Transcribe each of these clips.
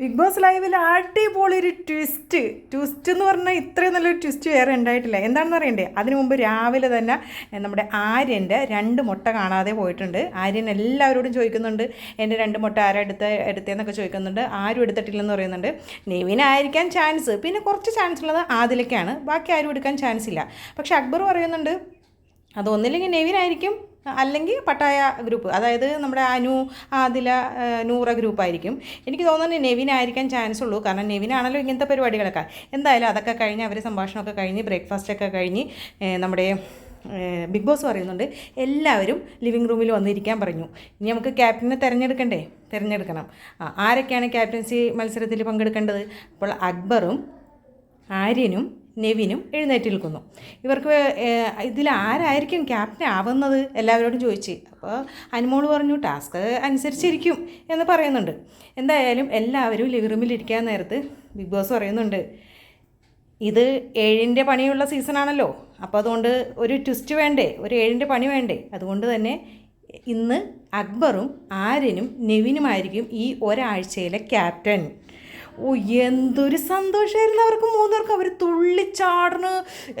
Big boss ലൈവിൽ അടിപൊളി ഒരു ട്വിസ്റ്റ് ട്വിസ്റ്റ് എന്ന് പറഞ്ഞാൽ ഇത്രയും നല്ലൊരു ട്വിസ്റ്റ് വേറെ ഉണ്ടായിട്ടില്ല. എന്താണെന്ന് അറിയണ്ടേ? അതിനു മുമ്പ് രാവിലെ തന്നെ നമ്മുടെ ആര്യന്റെ രണ്ട് മുട്ട കാണാതെ പോയിട്ടുണ്ട്. ആര്യൻ എല്ലാവരോടും ചോദിക്കുന്നുണ്ട് എന്റെ രണ്ട് മുട്ട ആരാ എടുത്ത എടുത്തതെന്നൊക്കെ ചോദിക്കുന്നുണ്ട്. ആരും എടുത്തിട്ടില്ലെന്ന് പറയുന്നുണ്ട്. നെവിനായിരിക്കാൻ ചാൻസ് പിന്നെ കുറച്ച് ചാൻസ് ഉള്ളത് ആദിലേക്കാണ് ബാക്കി ആരും എടുക്കാൻ ചാൻസ് ഇല്ല. പക്ഷേ അക്ബർ പറയുന്നുണ്ട് അതൊന്നില്ലെങ്കിൽ നെവിനായിരിക്കും അല്ലെങ്കിൽ പട്ടായ ഗ്രൂപ്പ് അതായത് നമ്മുടെ അനു ആദില നൂറ ഗ്രൂപ്പായിരിക്കും എനിക്ക് തോന്നുന്നത് നെവിനായിരിക്കാൻ ചാൻസ് ഉള്ളൂ. കാരണം നെവിനാണല്ലോ ഇങ്ങനത്തെ പരിപാടികളൊക്കെ. എന്തായാലും അതൊക്കെ കഴിഞ്ഞ് അവർ സംഭാഷണമൊക്കെ കഴിഞ്ഞ് ബ്രേക്ക്ഫാസ്റ്റൊക്കെ കഴിഞ്ഞ് നമ്മുടെ ബിഗ് ബോസ് പറയുന്നുണ്ട്. എല്ലാവരും ലിവിങ് റൂമിൽ വന്നിരിക്കാൻ പറഞ്ഞു. ഇനി നമുക്ക് ക്യാപ്റ്റനെ തിരഞ്ഞെടുക്കണ്ടേ? തിരഞ്ഞെടുക്കണം. ആരൊക്കെയാണ് ക്യാപ്റ്റൻസി മത്സരത്തിൽ പങ്കെടുക്കേണ്ടത്? അപ്പോൾ അക്ബറും ആര്യനും നെവിനും എഴുന്നേറ്റ് നിൽക്കുന്നു. ഇവർക്ക് ഇതിൽ ആരായിരിക്കും ക്യാപ്റ്റൻ ആവുന്നത്? എല്ലാവരോടും ചോദിച്ച്. അപ്പോൾ അനുമോൾ പറഞ്ഞു ടാസ്ക് അനുസരിച്ചിരിക്കും എന്ന് പറയുന്നുണ്ട്. എന്തായാലും എല്ലാവരും ലിവ് റൂമിലിരിക്കാൻ നേരത്ത് ബിഗ് ബോസ് പറയുന്നുണ്ട് ഇത് ഏഴിന്റെ പണിയുള്ള സീസണാണല്ലോ അപ്പോൾ അതുകൊണ്ട് ഒരു ട്വിസ്റ്റ് വേണ്ടേ? ഒരു ഏഴിന്റെ പണി വേണ്ടേ? അതുകൊണ്ട് തന്നെ ഇന്ന് അക്ബറും ആര്യനും നെവിനുമായിരിക്കും ഈ ഒരാഴ്ചയിലെ ക്യാപ്റ്റൻ. ഓ എന്തൊരു സന്തോഷമായിരുന്നു അവർക്ക് മൂന്നുപേർക്കും. അവർ തുള്ളിച്ചാടണ്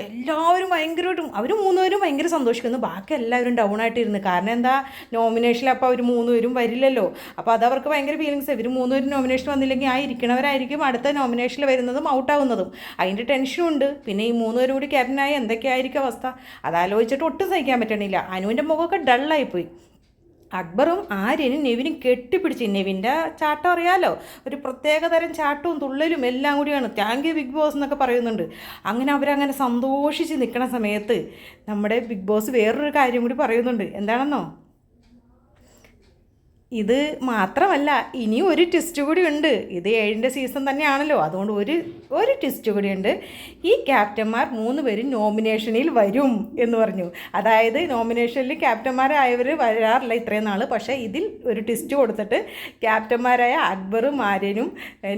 എല്ലാവരും ഭയങ്കരമായിട്ടും അവർ മൂന്നുപേരും ഭയങ്കര സന്തോഷിക്കുന്നു. ബാക്കി എല്ലാവരും ഡൗൺ ആയിട്ടിരുന്നു. കാരണം എന്താ? നോമിനേഷനിൽ അപ്പോൾ അവർ മൂന്നുപേരും വരില്ലല്ലോ. അപ്പോൾ അത് അവർക്ക് ഭയങ്കര ഫീലിങ്സ് ഇവർ മൂന്നുപേരും നോമിനേഷൻ വന്നില്ലെങ്കിൽ ആ ഇരിക്കണവരായിരിക്കും അടുത്ത നോമിനേഷനിൽ വരുന്നതും ഔട്ടാവുന്നതും അതിന്റെ ടെൻഷനും ഉണ്ട്. പിന്നെ ഈ മൂന്നുപേരും കൂടി ക്യാപ്റ്റനായി എന്തൊക്കെയായിരിക്കും അവസ്ഥ? അതാലോചിച്ചിട്ട് ഒട്ടും സഹിക്കാൻ പറ്റണില്ല. അനുവിന്റെ മുഖമൊക്കെ ഡള്ളായിപ്പോയി അക്ബറും ആര്യനും നെവിനും കെട്ടിപ്പിടിച്ച് നെവിന്റെ ചാട്ടം അറിയാലോ? ഒരു പ്രത്യേക തരം ചാട്ടവും തുള്ളലും എല്ലാം കൂടിയാണ്. താങ്ക് യു ബിഗ് ബോസ് എന്നൊക്കെ പറയുന്നുണ്ട്. അങ്ങനെ അവരങ്ങനെ സന്തോഷിച്ച് നിൽക്കുന്ന സമയത്ത് നമ്മുടെ ബിഗ് ബോസ് വേറൊരു കാര്യം കൂടി പറയുന്നുണ്ട്. എന്താണെന്നോ? ഇത് മാത്രമല്ല ഇനി ഒരു ട്വിസ്റ്റ് കൂടി ഉണ്ട്. ഇത് ഏഴിന്റെ സീസൺ തന്നെയാണല്ലോ. അതുകൊണ്ട് ഒരു ഒരു ട്വിസ്റ്റ് കൂടി ഉണ്ട്. ഈ ക്യാപ്റ്റന്മാർ മൂന്ന് പേരും നോമിനേഷനിൽ വരും എന്ന് പറഞ്ഞു. അതായത് നോമിനേഷനിൽ ക്യാപ്റ്റന്മാരായവർ വരാറില്ല ഇത്രയും നാൾ പക്ഷേ ഇതിൽ ഒരു ട്വിസ്റ്റ് കൊടുത്തിട്ട് ക്യാപ്റ്റന്മാരായ അക്ബറും ആര്യനും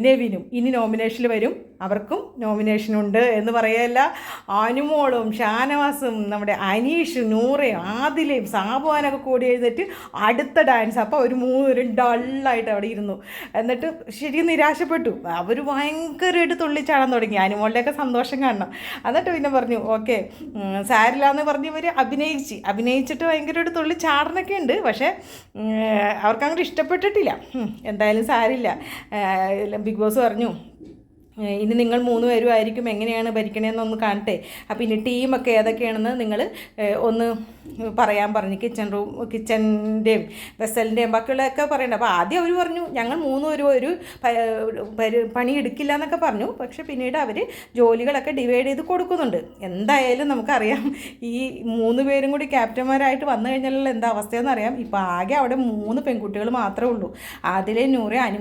നെവിനും ഇനി നോമിനേഷനിൽ വരും. അവർക്കും നോമിനേഷനുണ്ട് എന്ന് പറയല്ല. അനുമോളും ഷാനവാസും നമ്മുടെ അനീഷ് നൂറയും ആദിലയും സാബുവാനൊക്കെ കൂടി എഴുന്നേറ്റ് അടുത്ത ഡാൻസ് അപ്പോൾ ഒരു മൂന്നുപേരും ഡള്ളായിട്ട് അവിടെ ഇരുന്നു. എന്നിട്ട് ശരിക്കും നിരാശപ്പെട്ടു. അവർ ഭയങ്കരമായിട്ട് തുള്ളിച്ചാടാൻ തുടങ്ങി. അനുമോളുടെയൊക്കെ സന്തോഷം കാണണം. എന്നിട്ട് പിന്നെ പറഞ്ഞു ഓക്കെ സാരില്ല എന്ന് പറഞ്ഞ് ഇവർ അഭിനയിച്ച്. അഭിനയിച്ചിട്ട് ഭയങ്കരമായിട്ട് തുള്ളി ചാടനൊക്കെ ഉണ്ട്. പക്ഷേ അവർക്ക് അങ്ങോട്ട് ഇഷ്ടപ്പെട്ടിട്ടില്ല. എന്തായാലും സാരില്ല. ബിഗ് ബോസ് പറഞ്ഞു ഇനി നിങ്ങൾ മൂന്ന് പേരും ആയിരിക്കും എങ്ങനെയാണ് ഭരിക്കണേന്നൊന്ന് കാണട്ടെ. അപ്പോൾ ഇനി ടീമൊക്കെ ഏതൊക്കെയാണെന്ന് നിങ്ങൾ ഒന്ന് പറയാൻ പറഞ്ഞു. കിച്ചൺ റൂം കിച്ചന്റെയും വെസലിന്റെയും ബാക്കിയുള്ളതൊക്കെ പറയണ്ട. അപ്പോൾ ആദ്യം അവർ പറഞ്ഞു ഞങ്ങൾ മൂന്ന് പേരും ഒരു പണി എടുക്കില്ല എന്നൊക്കെ പറഞ്ഞു. പക്ഷെ പിന്നീട് അവർ ജോലികളൊക്കെ ഡിവൈഡ് ചെയ്ത് കൊടുക്കുന്നുണ്ട്. എന്തായാലും നമുക്കറിയാം ഈ മൂന്ന് പേരും കൂടി ക്യാപ്റ്റന്മാരായിട്ട് വന്നു കഴിഞ്ഞാലുള്ള എന്താ അവസ്ഥയെന്ന് അറിയാം ഇപ്പോൾ ആകെ അവിടെ മൂന്ന് പെൺകുട്ടികൾ മാത്രമേ ഉള്ളൂ. അതിലെ നൂറെ അനു